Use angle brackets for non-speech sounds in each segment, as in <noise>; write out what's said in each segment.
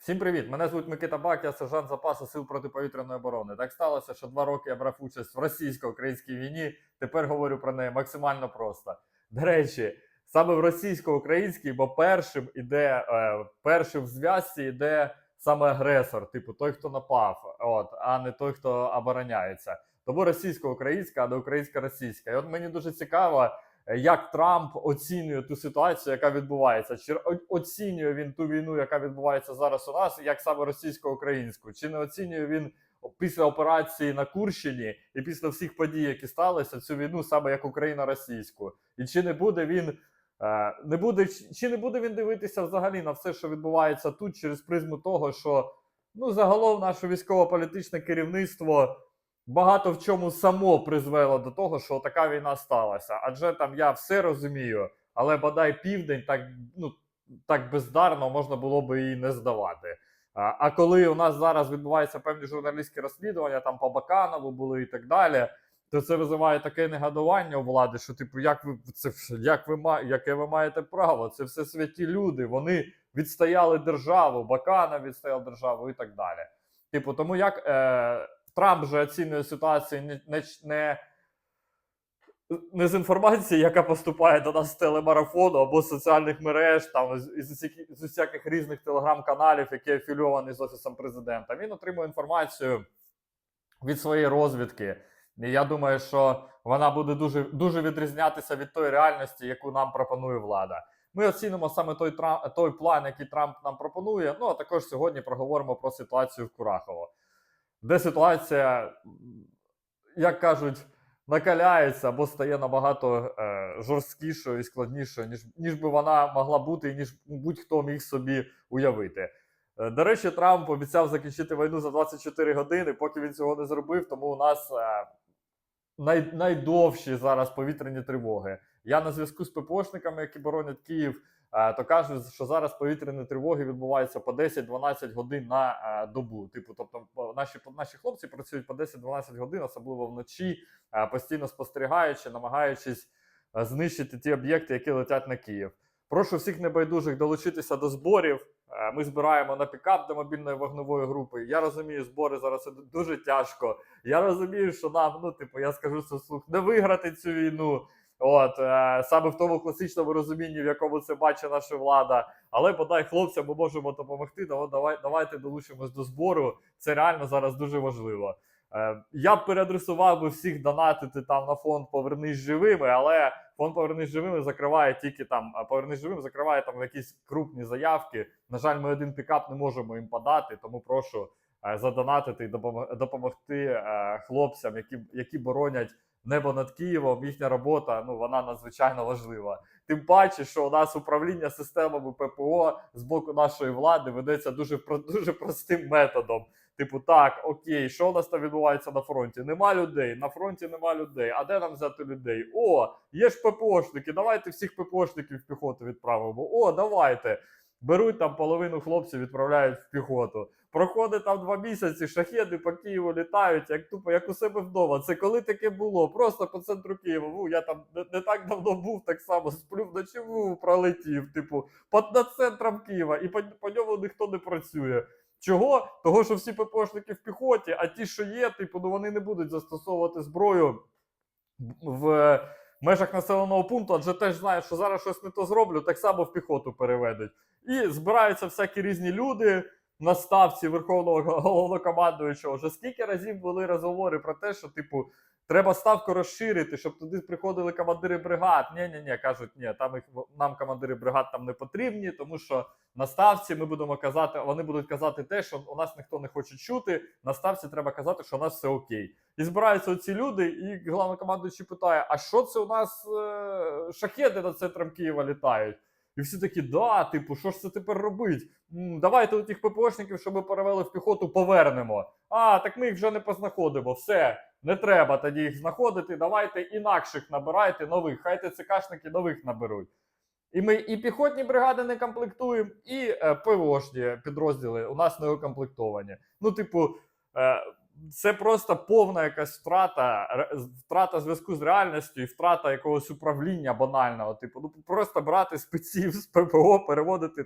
Всім привіт! Мене звуть Микита Бак, я сержант запасу сил протиповітряної оборони. Так сталося, що два роки я брав участь в російсько-українській війні. Тепер говорю про неї максимально просто. До речі, саме в російсько-українській, бо першим іде е, першим в зв'язці йде саме агресор, типу той, хто напав, от, а не той, хто обороняється. Тому російсько-українська, а не українська-російська. І от мені дуже цікаво, як Трамп оцінює ту ситуацію, яка відбувається. Чи оцінює він ту війну, яка відбувається зараз у нас, як саме російсько-українську? Чи не оцінює він після операції на Курщині і після всіх подій, які сталися, цю війну саме як Україна-російську? І чи не буде він е, не буде, чи не буде він дивитися взагалі на все, що відбувається тут, через призму того, що ну загалом наше військово-політичне керівництво багато в чому само призвело до того, що така війна сталася. Адже там я все розумію, але бодай південь так ну так бездарно можна було би і не здавати. А, а коли у нас зараз відбуваються певні журналістські розслідування, там по Баканову були і так далі, то це визиває таке негодування у влади, що типу, як ви це як ви яке ви маєте право? Це все святі люди. Вони відстояли державу, Баканов відстояв державу і так далі. Типу, тому як е, Трамп же оцінює ситуацію не, не, не, не з інформації, яка поступає до нас з телемарафону або з соціальних мереж, там з, з, з усяких різних телеграм-каналів, які афілійовані з офісом президента. Він отримує інформацію від своєї розвідки. І я думаю, що вона буде дуже, дуже відрізнятися від тої реальності, яку нам пропонує влада. Ми оцінимо саме той той план, який Трамп нам пропонує. Ну а також сьогодні проговоримо про ситуацію в Курахово, де ситуація, як кажуть, накаляється або стає набагато е, жорсткішою і складнішою, ніж, ніж би вона могла бути, і ніж будь-хто міг собі уявити. Е, До речі, Трамп обіцяв закінчити війну за 24 години, поки він цього не зробив. Тому у нас е, най, найдовші зараз повітряні тривоги. Я на зв'язку з ППОшниками, які боронять Київ, то кажуть, що зараз повітряні тривоги відбуваються по 10-12 годин на е, добу. Типу, тобто наші, наші хлопці працюють по 10-12 годин, особливо вночі, е, постійно спостерігаючи, намагаючись е, знищити ті об'єкти, які летять на Київ. Прошу всіх небайдужих долучитися до зборів. Е, Ми збираємо на пікап до мобільної вогневої групи. Я розумію, збори зараз дуже тяжко. Я розумію, що нам, ну типу, я скажу це вслух, не виграти цю війну. От е, саме в тому класичному розумінні, в якому це бачить наша влада. Але бодай хлопцям ми можемо допомогти. Давай, давай, давайте долучимось до збору. Це реально зараз дуже важливо. Е, я б переадресував би всіх донатити там на фонд Повернись живими, але фонд Повернись живими закриває тільки там, Повернись живими закриває там якісь крупні заявки. На жаль, ми один пікап не можемо їм подати, тому прошу е, задонатити і допомо- допомогти хлопцям, які, які боронять небо над Києвом. Їхня робота ну вона надзвичайно важлива. Тим паче, що у нас управління системами ППО з боку нашої влади ведеться дуже дуже простим методом. Типу, так, окей, що у нас там відбувається на фронті? Нема людей, на фронті нема людей. А де нам взяти людей? О, є ж ППОшники, давайте всіх ППОшників в піхоту відправимо. О, давайте. Беруть там половину хлопців, відправляють в піхоту. Проходить там два місяці, шахеди по Києву літають, як тупо, як у себе вдома. Це коли таке було? Просто по центру Києва. Ву, я там не, не так давно був, так само сплю вночі, ву, пролетів. Типу, під над центром Києва, і по, по ньому ніхто не працює. Чого? Того, що всі ППОшники в піхоті, а ті, що є, типу, ну вони не будуть застосовувати зброю в межах населеного пункту, адже теж знають, що зараз щось не то зроблю, так само в піхоту переведуть. І збираються всякі різні люди на ставці Верховного головнокомандуючого. Вже скільки разів були розговори про те, що, типу, треба ставку розширити, щоб туди приходили командири бригад. Ні, ні, ні, кажуть, ні, там їх нам командири бригад там не потрібні, тому що на ставці ми будемо казати, вони будуть казати те, що у нас ніхто не хоче чути. На ставці треба казати, що у нас все окей. І збираються оці люди, і головнокомандуючий питає: а що це у нас е, шахеди над центром Києва літають? І всі такі, да, типу, що ж це тепер робить? М, давайте тих ППОшників, щоб перевели в піхоту, повернемо. А, так ми їх вже не познаходимо. Все, не треба тоді їх знаходити. Давайте інакших набирайте нових. Хай ТЦКшники нових наберуть. І ми і піхотні бригади не комплектуємо, і е, ПВОшні підрозділи у нас не укомплектовані. Ну, типу, е, це просто повна якась втрата, втрата зв'язку з реальністю і втрата якогось управління банального. Типу, ну просто брати спеців з ППО, переводити.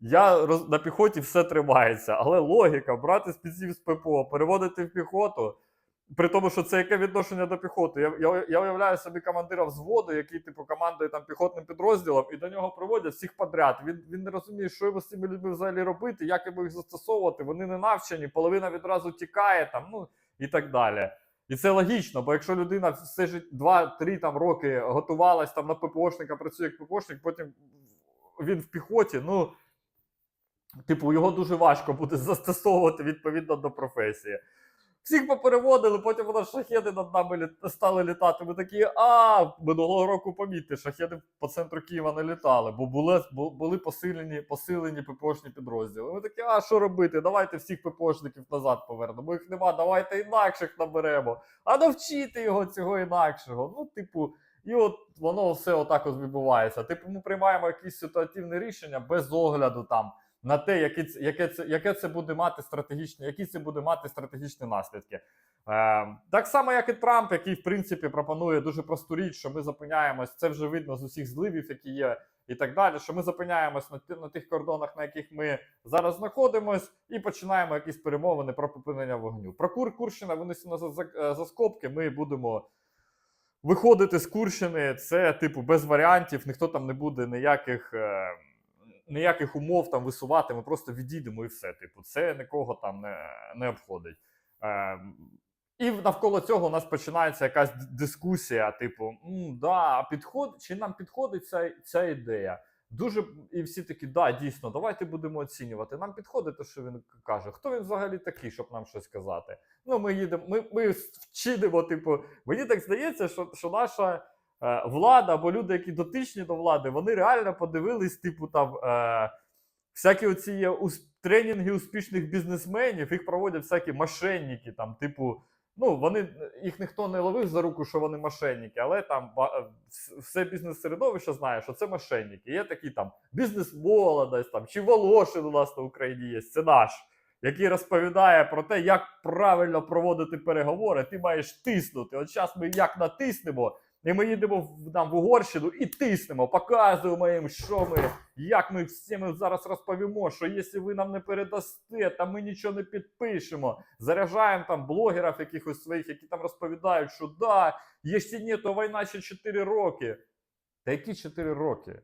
Я роз... на піхоті все тримається, але логіка брати спеців з ППО, переводити в піхоту. При тому, що це яке відношення до піхоти. Я, я, я уявляю собі командира взводу, який типу командує там піхотним підрозділом, і до нього приводять всіх подряд. Він, він не розуміє, що йому з цими людьми взагалі робити, як йому їх застосовувати. Вони не навчені, половина відразу тікає там, ну і так далі. І це логічно, бо якщо людина все життя 2-3 там роки готувалась там на ППОшника, працює як ППОшник, потім він в піхоті, ну типу, його дуже важко буде <laughs> застосовувати відповідно до професії. Всіх попереводили, потім у нас шахеди над нами літ- стали літати. Ми такі, а минулого року помітьте, шахеди по центру Києва не літали, бо були, бу- були посилені, посилені ППОшні підрозділи. Ми такі, а що робити? Давайте всіх ППОшників назад повернемо. Їх нема, давайте інакших наберемо. А навчити його цього інакшого. Ну, типу, і от воно все отак от відбувається. Типу, ми приймаємо якісь ситуативне рішення без огляду там на те, яке яке це, яке це буде мати стратегічні, які це буде мати стратегічні наслідки. Е, так само, як і Трамп, який в принципі пропонує дуже просту річ, що ми зупиняємось. Це вже видно з усіх зливів, які є, і так далі. Що ми зупиняємось на, на тих кордонах, на яких ми зараз знаходимось, і починаємо якісь перемовини про припинення вогню. Про Кур Курщина винесено за, за, е, за скобки. Ми будемо. Виходити з Курщини, це типу без варіантів, ніхто там не буде ніяких, е, ніяких умов там висувати. Ми просто відійдемо і все. Типу, це нікого там не, не обходить. Е, і навколо цього у нас починається якась дискусія, типу, да, підход, чи нам підходить ця, ця ідея? Дуже і всі такі, да, дійсно, давайте будемо оцінювати. Нам підходить те, що він каже. Хто він взагалі такий, щоб нам щось сказати? Ну, ми їдемо, ми, ми вчинимо, типу, мені так здається, що, що наша влада або люди, які дотичні до влади, вони реально подивились, типу, там е, всякі оці є тренінги успішних бізнесменів, їх проводять всякі мошенники, там, типу. Ну, вони їх ніхто не ловив за руку, що вони мошенники, але там е, вс- все бізнес-середовище знає, що це мошенники. Є такі там бізнес-молодость, там, чи Волошин у нас на Україні є, це наш який розповідає про те, як правильно проводити переговори. Ти маєш тиснути. От зараз ми як натиснемо, і ми їдемо в, там, в Угорщину і тиснемо, показуємо їм, що ми, як ми всім зараз розповімо, що якщо ви нам не передасте, то ми нічого не підпишемо. Заряджаємо там блогерів якихось своїх, які там розповідають, що да, якщо ні, то війна ще 4 роки. Та які 4 роки?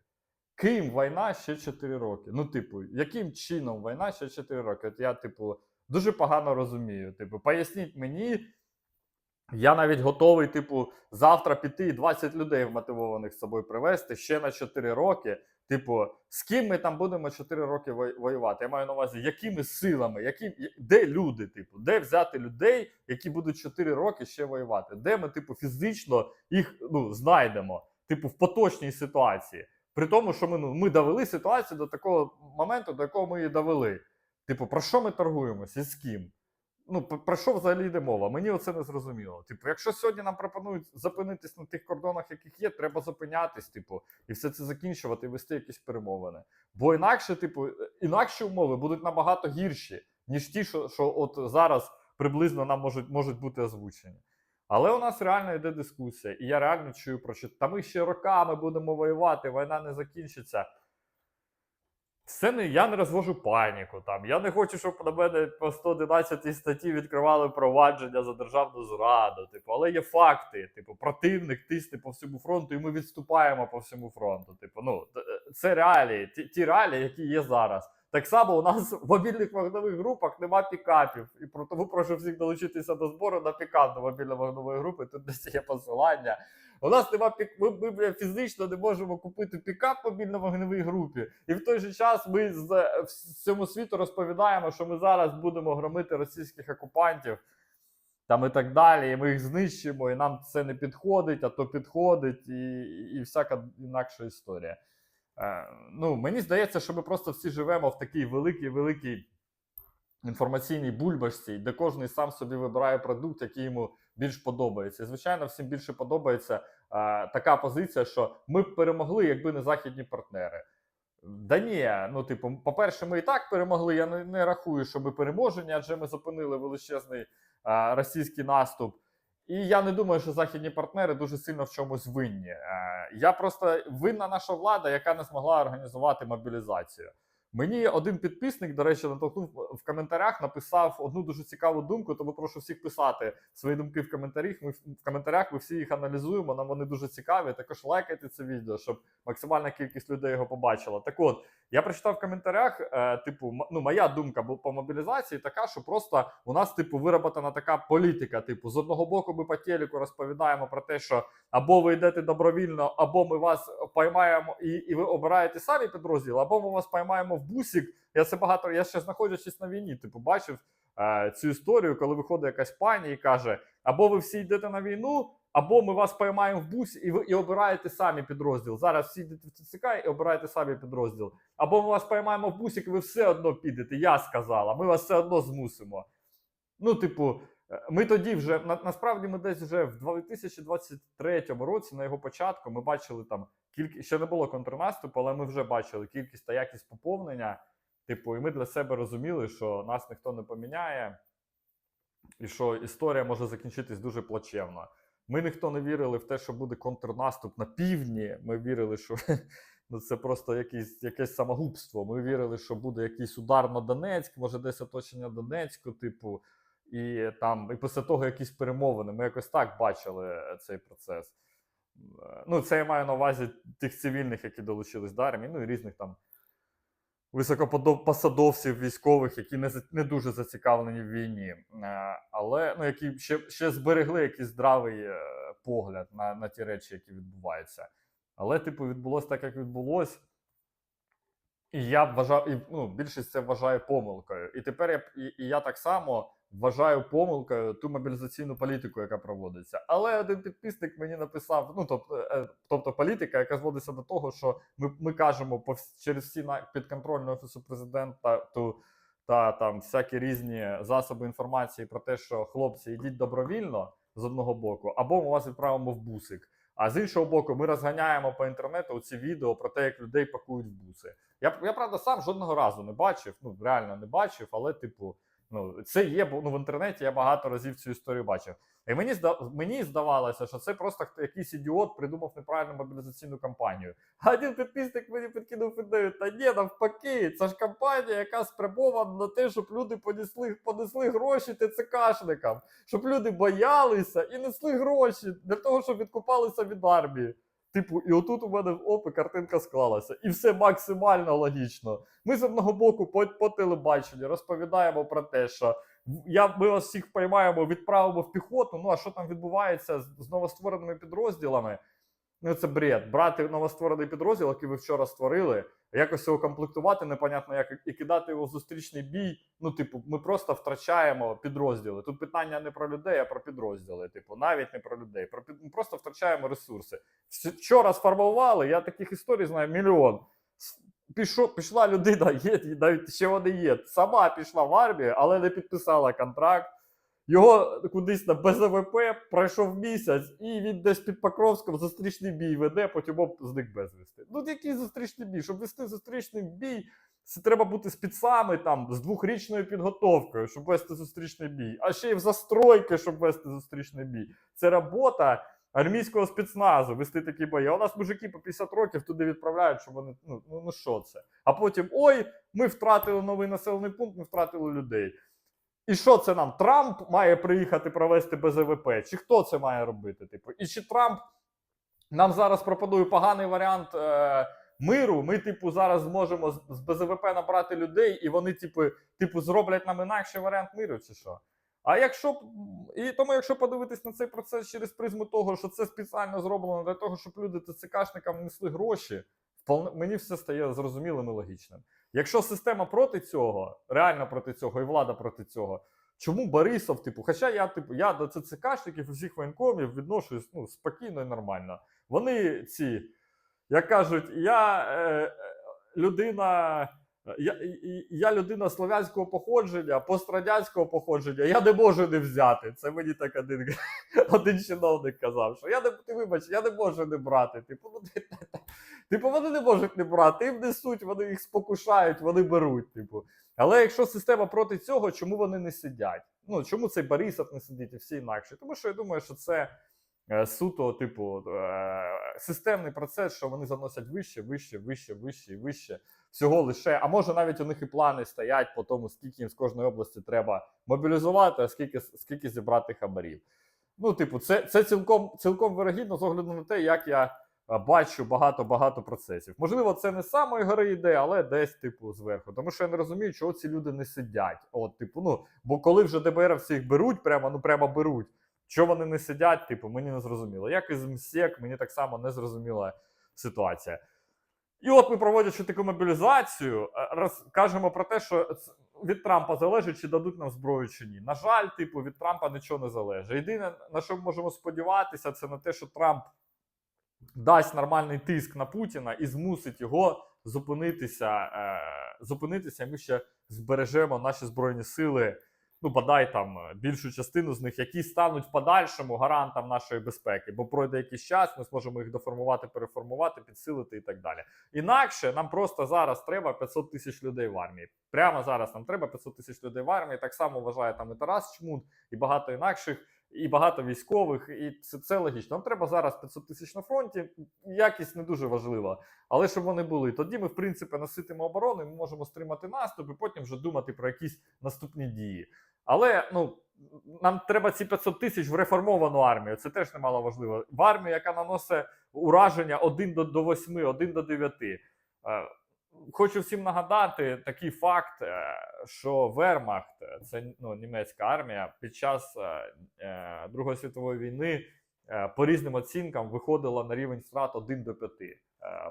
Ким війна ще 4 роки? Ну, типу, яким чином війна ще 4 роки? От я, типу, дуже погано розумію. Типу, поясніть мені, я навіть готовий, типу, завтра піти і 20 людей вмотивованих з собою привезти ще на 4 роки. Типу, з ким ми там будемо 4 роки воювати? Я маю на увазі, якими силами, які, де люди, типу, де взяти людей, які будуть 4 роки ще воювати? Де ми, типу, фізично їх ну, знайдемо, типу, в поточній ситуації? При тому, що ми, ну, ми довели ситуацію до такого моменту, до якого ми її довели. Типу, про що ми торгуємося і з ким? Ну, про- що взагалі йде мова? Мені оце не зрозуміло. Типу, якщо сьогодні нам пропонують зупинитись на тих кордонах, яких є, треба зупинятись, типу, і все це закінчувати вести якісь перемовини. Бо інакше, типу, інакші умови будуть набагато гірші, ніж ті, що, що от зараз приблизно нам можуть, можуть бути озвучені. Але у нас реально йде дискусія, і я реально чую про що та ми ще роками будемо воювати, війна не закінчиться. Це не я не розвожу паніку. Там я не хочу, щоб на мене по 111 статті відкривали провадження за державну зраду. Типу, але є факти. Типу, противник тисне по всьому фронту, і ми відступаємо по всьому фронту. Типу, ну е, це реалії, ті, ті реалії, які є зараз. Так само у нас в мобільних вогневих групах нема пікапів. І про тому прошу всіх долучитися до збору на пікап до мобільно-вогневої групи. Тут десь є посилання. У нас нема пік. Ми, ми бля, фізично не можемо купити пікап мобільно-вогневій групі. І в той же час ми з всьому світу розповідаємо, що ми зараз будемо громити російських окупантів. Там і так далі, і ми їх знищимо, і нам це не підходить, а то підходить, і, і всяка інакша історія. Е, ну, мені здається, що ми просто всі живемо в такій великій, великій інформаційній бульбашці, де кожен сам собі вибирає продукт, який йому більш подобається. І, звичайно, всім більше подобається е, така позиція, що ми б перемогли, якби не західні партнери. Да ні, ну типу, по-перше, ми і так перемогли. Я не, не рахую, що ми переможені, адже ми зупинили величезний а, російський наступ. І я не думаю, що західні партнери дуже сильно в чомусь винні. Е, я просто винна наша влада, яка не змогла організувати мобілізацію. Мені один підписник, до речі, натолкнув в коментарях, написав одну дуже цікаву думку. Тому прошу всіх писати свої думки в коментарях. Ми в в коментарях ми всі їх аналізуємо. Нам вони дуже цікаві. Також лайкайте це відео, щоб максимальна кількість людей його побачила. Так от я прочитав в коментарях, е, типу, ну моя думка по мобілізації така, що просто у нас, типу, вироботана така політика. Типу, з одного боку, ми по телеку розповідаємо про те, що або ви йдете добровільно, або ми вас поймаємо і, і ви обираєте самі підрозділ, або ми вас поймаємо в бусік. Я це багато. Я ще знаходячись на війні, типу, бачив е, цю історію, коли виходить якась пані і каже: або ви всі йдете на війну. Або ми вас поймаємо в бусі і ви і обираєте самі підрозділ. Зараз всі в ТЦК і обираєте самі підрозділ. Або ми вас поймаємо в бусик, і ви все одно підете. Я сказала, ми вас все одно змусимо. Ну, типу, е, ми тоді вже на, насправді ми десь вже в 2023 році, на його початку, ми бачили там кількість ще не було контрнаступу, але ми вже бачили кількість та якість поповнення. Типу, і ми для себе розуміли, що нас ніхто не поміняє, і що історія може закінчитись дуже плачевно. Ми ніхто не вірили в те, що буде контрнаступ на півдні. Ми вірили, що <laughs> ну, це просто якийсь, якесь самогубство. Ми вірили, що буде якийсь удар на Донецьк, може десь оточення Донецьку, типу, і там, і після того якісь перемовини. Ми якось так бачили е, цей процес. Е, Ну, це я маю на увазі тих цивільних, які долучились до армії, ну і різних там високопосадовців військових, які не, не дуже зацікавлені в війні, Е, але ну, які ще, ще зберегли якийсь здравий е, погляд на, на ті речі, які відбуваються. Але, типу, відбулося так, як відбулося. І я вважав, і, ну, більшість це вважає помилкою. І тепер я, і, і я так само вважаю помилкою ту мобілізаційну політику, яка проводиться. Але один підписник мені написав: ну тобто, е, тобто політика, яка зводиться до того, що ми, ми кажемо по через всі підконтрольні офісу президента ту, та там всякі різні засоби інформації про те, що хлопці йдіть добровільно з одного боку, або ми вас відправимо в бусик. А з іншого боку, ми розганяємо по інтернету ці відео про те, як людей пакують в буси. Я, я правда сам жодного разу не бачив, ну реально не бачив, але типу, ну це є, бо ну в інтернеті я багато разів цю історію бачив. І мені мені здавалося, що це просто якийсь ідіот придумав неправильну мобілізаційну кампанію. А один підписник мені підкинув ідею, та ні, навпаки, це ж кампанія, яка спрямована на те, щоб люди понесли, понесли гроші ТЦКшникам, щоб люди боялися і несли гроші для того, щоб відкупалися від армії. Типу, і отут у мене в опи картинка склалася. І все максимально логічно. Ми з одного боку по, по телебаченню розповідаємо про те, що я, ми вас всіх поймаємо, відправимо в піхоту. Ну а що там відбувається з, з новоствореними підрозділами? Ну, це бред. Брати новостворений підрозділ, який ви вчора створили, якось його комплектувати непонятно як і кидати його в зустрічний бій. Ну, типу, ми просто втрачаємо підрозділи. Тут питання не про людей, а про підрозділи. Типу, навіть не про людей. Про під... Ми просто втрачаємо ресурси. Вчора сформували, я таких історій знаю мільйон. Пішов, пішла людина, є, навіть ще вони є. Сама пішла в армію, але не підписала контракт. Його кудись на БЗВП пройшов місяць, і він десь під Покровськом зустрічний бій веде, потім зник безвісти. Ну, який зустрічний бій? Щоб вести зустрічний бій, це треба бути спецами там з двохрічною підготовкою, щоб вести зустрічний бій. А ще й в застройки, щоб вести зустрічний бій. Це робота армійського спецназу вести такі бої. А у нас мужики по 50 років туди відправляють, щоб вони. Ну, ну, ну що це? А потім ой, ми втратили новий населений пункт, ми втратили людей. І що це нам? Трамп має приїхати провести БЗВП? Чи хто це має робити? Типу, і чи Трамп нам зараз пропонує поганий варіант е, миру? Ми, типу, зараз зможемо з, БЗВП набрати людей, і вони, типу, типу, зроблять нам інакший варіант миру, чи що? А якщо і тому, якщо подивитись на цей процес через призму того, що це спеціально зроблено для того, щоб люди ТЦКшникам несли гроші, мені все стає зрозумілим і логічним. Якщо система проти цього, реально проти цього, і влада проти цього, чому Борисов, типу, хоча я, типу, я до ЦЦКшників усіх воєнкомів відношусь ну, спокійно і нормально. Вони ці, як кажуть, я е, е, людина. Я, я людина слов'янського походження, пострадянського походження, я не можу не взяти. Це мені так один, <laughs> один чиновник казав, що я не ти вибач, я не можу не брати. Типу, ну, ти- <laughs> типу, вони не можуть не брати, їм несуть, вони їх спокушають, вони беруть. Типу. Але якщо система проти цього, чому вони не сидять? Ну чому цей Борисов не сидить і всі інакше? Тому що я думаю, що це е, суто, типу, е, системний процес, що вони заносять вище, вище, вище, вище і вище. Всього лише, а може навіть у них і плани стоять по тому, скільки їм з кожної області треба мобілізувати, а скільки, скільки зібрати хабарів. Ну, типу, це, це цілком, цілком вирогідно з огляду на те, як я бачу багато-багато процесів. Можливо, це не самої гори йде, але десь, типу, зверху. Тому що я не розумію, чого ці люди не сидять. От, типу, ну, бо коли вже ДБР їх беруть, прямо, ну прямо беруть. Що вони не сидять, типу, мені не зрозуміло. Як із МСЕК, мені так само не зрозуміла ситуація. І от ми проводячи таку мобілізацію, е, роз, кажемо про те, що від Трампа залежить, чи дадуть нам зброю чи ні. На жаль, типу, від Трампа нічого не залежить. Єдине, на що ми можемо сподіватися, це на те, що Трамп дасть нормальний тиск на Путіна і змусить його зупинитися, е, зупинитися, і ми ще збережемо наші збройні сили. Ну, бодай там е, більшу частину з них, які стануть в подальшому гарантом нашої безпеки, бо пройде якийсь час, ми зможемо їх доформувати, переформувати, підсилити і так далі. Інакше нам просто зараз треба 500 тисяч людей в армії. Прямо зараз нам треба 500 тисяч людей в армії. Так само вважає там і Тарас Чмут, і багато інакших, і багато військових. І це, це логічно. Нам треба зараз 500 тисяч на фронті. Якість не дуже важлива, але щоб вони були. Тоді ми, в принципі, наситимо оборону, і ми можемо стримати наступ і потім вже думати про якісь наступні дії. Але ну нам треба ці 500 тисяч в реформовану армію. Це теж немало важливо. В армію, яка наносить ураження 1 до, до 8, 1 до 9. Е, Хочу всім нагадати такий факт, е, що Вермахт, е, це ну, німецька армія, під час е, Другої світової війни е, по різним оцінкам виходила на рівень втрат 1 до 5 е,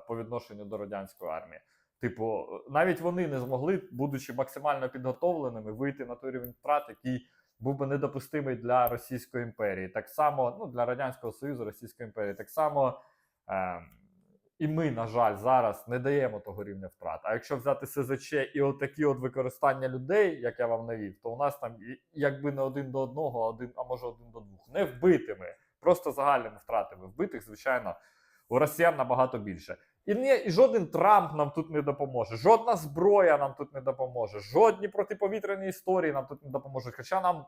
по відношенню до радянської армії. Типу, навіть вони не змогли, будучи максимально підготовленими, вийти на той рівень втрат, який був би недопустимий для Російської імперії. Так само, ну для Радянського Союзу, Російської імперії. Так само е, і ми, на жаль, зараз не даємо того рівня втрат. А якщо взяти СЗЧ і отакі от використання людей, як я вам навів, то у нас там якби не один до одного, а один, а може один до двох. Не вбитими, просто загальними втратами. Вбитих, звичайно, у росіян набагато більше. І, не, і жоден Трамп нам тут не допоможе, жодна зброя нам тут не допоможе, жодні протиповітряні історії нам тут не допоможуть. Хоча нам,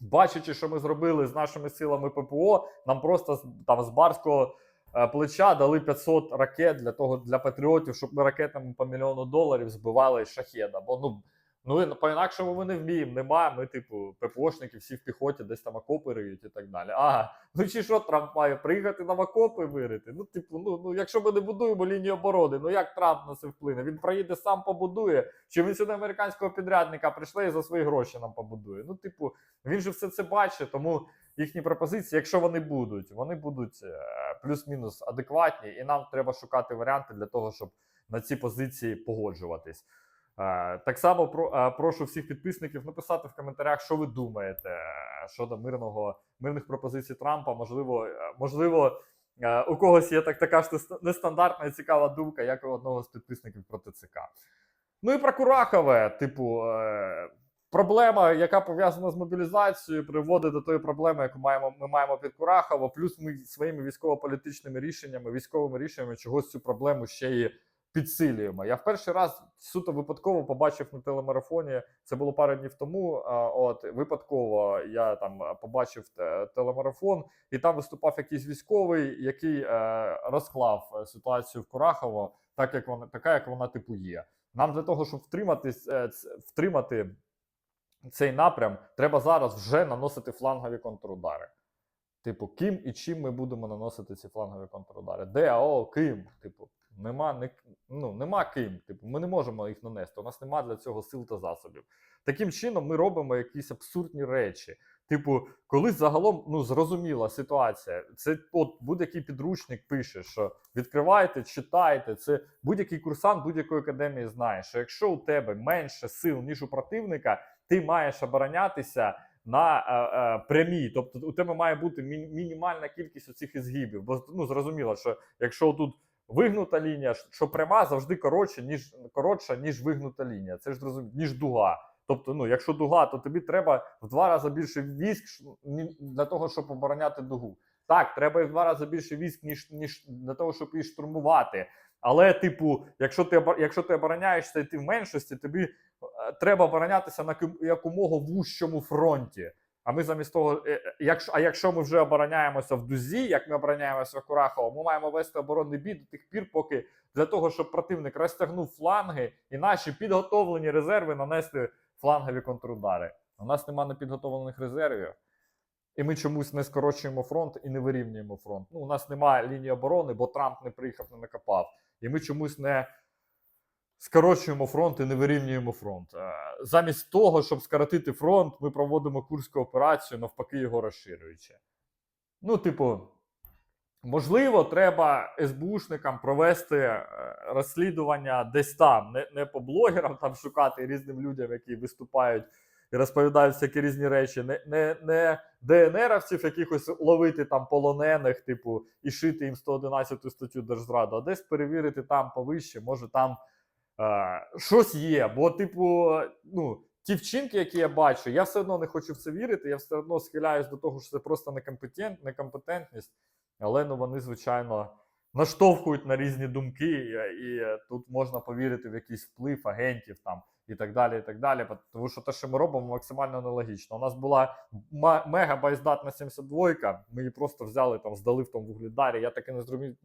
бачачи, що ми зробили з нашими силами ППО, нам просто там з барського е, плеча дали 500 ракет для того для патріотів, щоб ми ракетами по мільйону доларів збивали шахеда. Бо ну. Ну, і по-інакшому ми не вміємо, немає. Ми, типу, ППОшники всі в піхоті, десь там окопи риють і так далі. Ага, ну чи що Трамп має приїхати нам окопи вирити? Ну, типу, ну, ну якщо ми не будуємо лінію оборони, ну як Трамп на це вплине? Він приїде сам побудує, чи він сюди американського підрядника прийшли і за свої гроші нам побудує. Ну, типу, він же все це бачить, тому їхні пропозиції, якщо вони будуть, вони будуть е, плюс-мінус адекватні, і нам треба шукати варіанти для того, щоб на ці позиції погоджуватись. Е, Так само про, е, прошу всіх підписників написати в коментарях, що ви думаєте щодо мирного мирних пропозицій Трампа. Можливо, е, можливо, е, у когось є так така ж нестандартна і цікава думка, як у одного з підписників про ТЦК. Ну і про Курахове, типу, е, проблема, яка пов'язана з мобілізацією, приводить до тої проблеми, яку маємо, ми маємо під Курахово. Плюс ми своїми військово-політичними рішеннями, військовими рішеннями чогось цю проблему ще й підсилюємо. Я в перший раз суто випадково побачив на телемарафоні. Це було пару днів тому. От випадково я там побачив телемарафон, і там виступав якийсь військовий, який е, розклав е, ситуацію в Курахово, так як вона така, як вона типу є. Нам для того, щоб втримати, е, втримати цей напрям, треба зараз вже наносити флангові контрудари. Типу, ким і чим ми будемо наносити ці флангові контрудари? Де, ао, ким? Типу, нема, не, ну, нема ким. Типу, ми не можемо їх нанести. У нас нема для цього сил та засобів. Таким чином, ми робимо якісь абсурдні речі. Типу, коли загалом ну зрозуміла ситуація, це от будь-який підручник пише, що відкривайте, читайте. Це будь-який курсант будь-якої академії знає, що якщо у тебе менше сил ніж у противника, ти маєш оборонятися на е, е, прямій. Тобто у тебе має бути мі- мінімальна кількість оцих ізгибів. Бо ну зрозуміло, що якщо тут вигнута лінія, що пряма завжди коротше, ніж коротша, ніж вигнута лінія. Це ж зрозуміло, ніж дуга. Тобто, ну, якщо дуга, то тобі треба в два рази більше військ для того, щоб обороняти дугу. Так, треба і в два рази більше військ, ніж, ніж для того, щоб її штурмувати. Але, типу, якщо ти якщо ти обороняєшся і ти в меншості, тобі е, треба оборонятися на якомога вужчому фронті. А ми замість того, е, е, якщо, а якщо ми вже обороняємося в дузі, як ми обороняємося в Курахово, ми маємо вести оборонний бій до тих пір, поки для того, щоб противник розтягнув фланги і наші підготовлені резерви нанести флангові контрудари. У нас немає непідготовлених резервів, і ми чомусь не скорочуємо фронт і не вирівнюємо фронт. Ну, у нас немає лінії оборони, бо Трамп не приїхав, не накопав. І ми чомусь не скорочуємо фронт і не вирівнюємо фронт. Е, Замість того, щоб скоротити фронт, ми проводимо курську операцію, навпаки, його розширюючи. Ну, типу, можливо, треба СБУшникам провести е, розслідування десь там, не, не по блогерам там шукати різним людям, які виступають і розповідають всякі різні речі, не, не, не ДНРовців якихось ловити там полонених, типу, і шити їм 111 статтю Держзраду, а десь перевірити там повище, може там щось є. Бо, типу, ну, ті вчинки, які я бачу, я все одно не хочу в це вірити, я все одно схиляюсь до того, що це просто некомпетент, некомпетентність, але ну, вони, звичайно. Наштовхують на різні думки, і, і тут можна повірити в якийсь вплив агентів там і так далі. і так далі. Тому що те, що ми робимо, максимально нелогічно. У нас була мега боєздатна 72, ми її просто взяли там, здали в тому вугледарі. Я таки не зрозумів,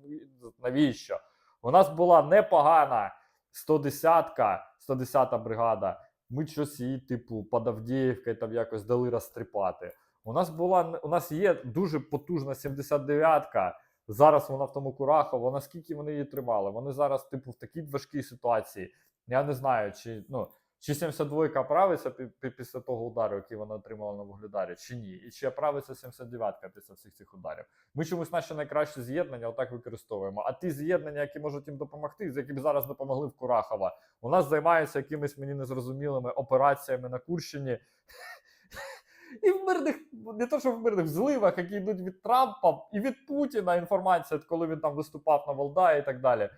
навіщо. У нас була непогана 110-ка, 110-та бригада. Ми щось її, типу, під Авдіївкою там якось дали розстріпати. У нас була у нас є дуже потужна 79-ка. Зараз вона в тому Курахово. Наскільки вони її тримали? Вони зараз, типу, в такій важкій ситуації. Я не знаю, чи ну чи 72-ка оправиться пі- пі- після того удару, який вона отримала на Вугледарі, чи ні. І чи оправиться 79-ка після всіх цих ударів. Ми чомусь наші найкращі з'єднання отак використовуємо. А ті з'єднання, які можуть їм допомогти, з якими зараз допомогли в Курахова, у нас займаються якимись мені незрозумілими операціями на Курщині. <laughs> І в мирних, не то, що в мирних зливах, які йдуть від Трампа і від Путіна інформація, коли він там виступав на Валдаї і так далі.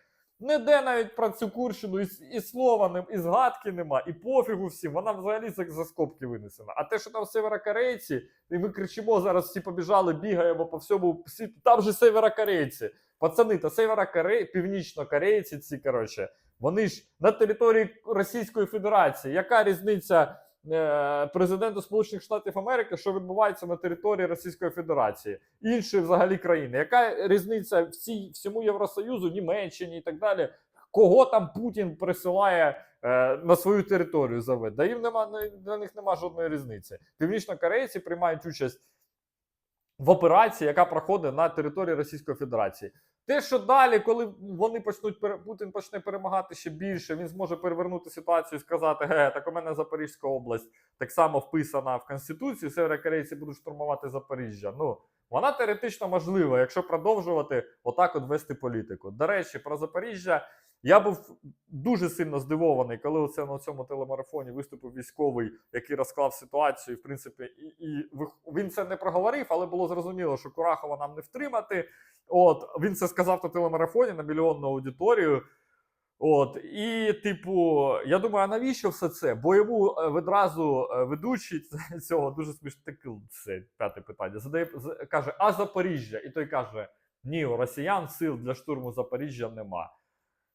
Ніде навіть про цю Курщину і, і слова, нем- і згадки нема, і пофігу всім, вона взагалі за, за скобки винесена. А те, що там северокорейці, і ми кричимо зараз, всі побіжали, бігаємо по всьому світу. Там же северокорейці. Пацани, та северокорей, північнокорейці, ці коротше, вони ж на території Російської Федерації. Яка різниця президенту Сполучених Штатів Америки, що відбувається на території Російської Федерації, іншої взагалі країни? Яка різниця всій, всьому Євросоюзу, Німеччині і так далі? Кого там Путін присилає е, на свою територію заве? Да їм нема для них нема жодної різниці. Північнокорейці приймають участь в операції, яка проходить на території Російської Федерації. Те, що далі, коли вони почнуть Путін почне перемагати ще більше, він зможе перевернути ситуацію і сказати: ге, так у мене Запорізька область так само вписана в Конституцію, северокорейці будуть штурмувати Запоріжжя. Ну, вона теоретично можлива, якщо продовжувати отак от вести політику. До речі, про Запоріжжя я був дуже сильно здивований, коли оце на цьому телемарафоні виступив військовий, який розклав ситуацію. В принципі, і, і він це не проговорив, але було зрозуміло, що Курахова нам не втримати. От він це сказав на телемарафоні на мільйонну аудиторію. От, і, типу, я думаю, а навіщо все це? Бо йому е, відразу е, ведучий <laughs> цього дуже смішно це п'яте питання. Задає каже: А Запоріжжя? І той каже: Ні, у росіян сил для штурму Запоріжжя нема.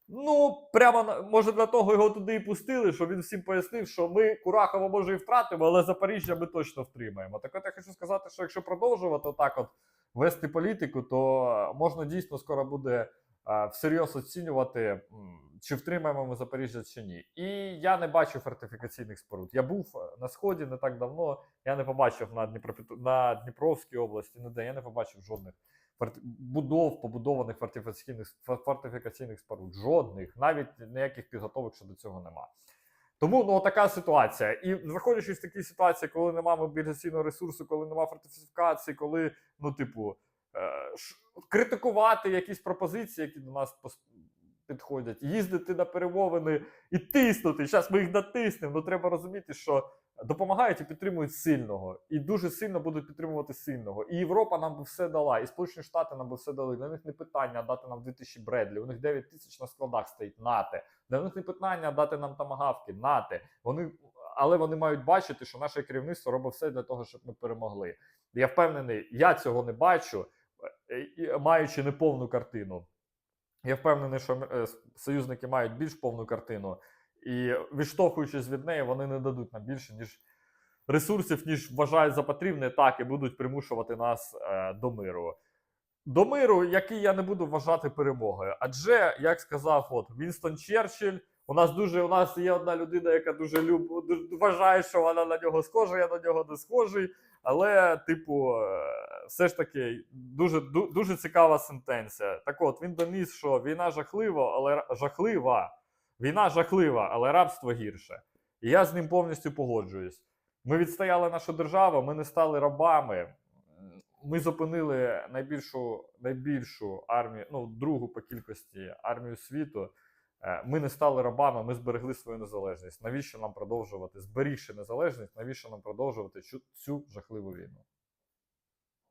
Ну, прямо може для того його туди і пустили, що він всім пояснив, що ми Курахово може і втратимо, але Запоріжжя ми точно втримаємо. Так от я хочу сказати, що якщо продовжувати отак от вести політику, то можна дійсно скоро буде е, всерйоз оцінювати, чи втримаємо ми Запоріжжя чи ні. І я не бачу фортифікаційних споруд. Я був е, на сході не так давно. Я не побачив на Дніпропетр... на Дніпровській області, ніде я не побачив жодних. Будов, побудованих фортифікаційних фор- фортифікаційних споруд. Жодних, навіть ніяких підготовок щодо цього нема. Тому ну така ситуація. І знаходячись в такій ситуації, коли немає мобілізаційного ресурсу, коли немає фортифікації, коли, ну, типу, е, критикувати якісь пропозиції, які до нас підходять, їздити на перемовини і тиснути. Зараз ми їх натиснемо. Ну треба розуміти, що допомагають і підтримують сильного, і дуже сильно будуть підтримувати сильного. І Європа нам би все дала, і Сполучені Штати нам би все дали. Для них не питання дати нам 2000 Бредлі. У них 9 тисяч на складах стоїть нате. Для них не питання дати нам тамагавки, нате. Вони, але вони мають бачити, що наше керівництво робить все для того, щоб ми перемогли. Я впевнений, я цього не бачу, е, маючи неповну картину. Я впевнений, що е, союзники мають більш повну картину, і відштовхуючись від неї, вони не дадуть нам більше, ніж ресурсів, ніж вважають за потрібне, так і будуть примушувати нас е, до миру. До миру, який я не буду вважати перемогою. Адже, як сказав от Вінстон Черчилль, у нас дуже у нас є одна людина, яка дуже люб, вважає, що вона на нього схожа, я на нього не схожий. Але, типу, е, все ж таки дуже дуже цікава сентенція. Так от він доніс, що війна жахлива, але жахлива. Війна жахлива, але рабство гірше. І я з ним повністю погоджуюсь. Ми відстояли нашу державу, ми не стали рабами. Ми зупинили найбільшу, найбільшу армію, ну, другу по кількості армію світу. Е, Ми не стали рабами, ми зберегли свою незалежність. Навіщо нам продовжувати, зберігши незалежність, навіщо нам продовжувати цю, цю жахливу війну?